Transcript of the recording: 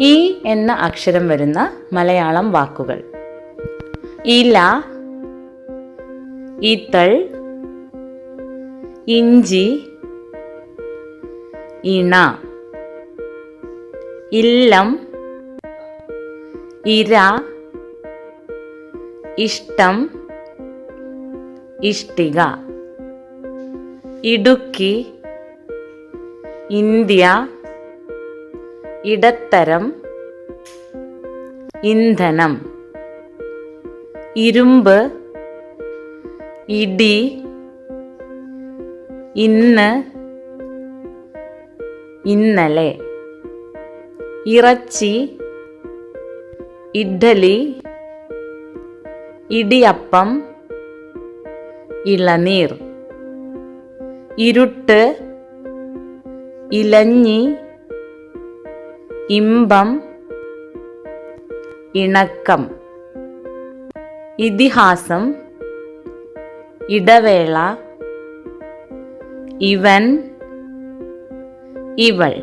ഈ എന്ന അക്ഷരം വരുന്ന മലയാളം വാക്കുകൾ. ഇല ഈത്തൾ ഇഞ്ചി ഇണ ഇല്ലം ഇര ഇഷ്ടം ഇഷ്ടിക. ഇടുക്കി ഇന്ത്യ ഇടത്തരം ഇന്ധനം ഇരുമ്പ് ഇടി ഇന്ന് ഇന്നലെ ഇറച്ചി ഇഡ്ഡലി ഇടിയപ്പം ഇളനീർ ഇരുട്ട് ഇലഞ്ഞി ഇമ്പം ഇണക്കം ഇതിഹാസം ഇടവേള ഇവൻ ഇവൾ.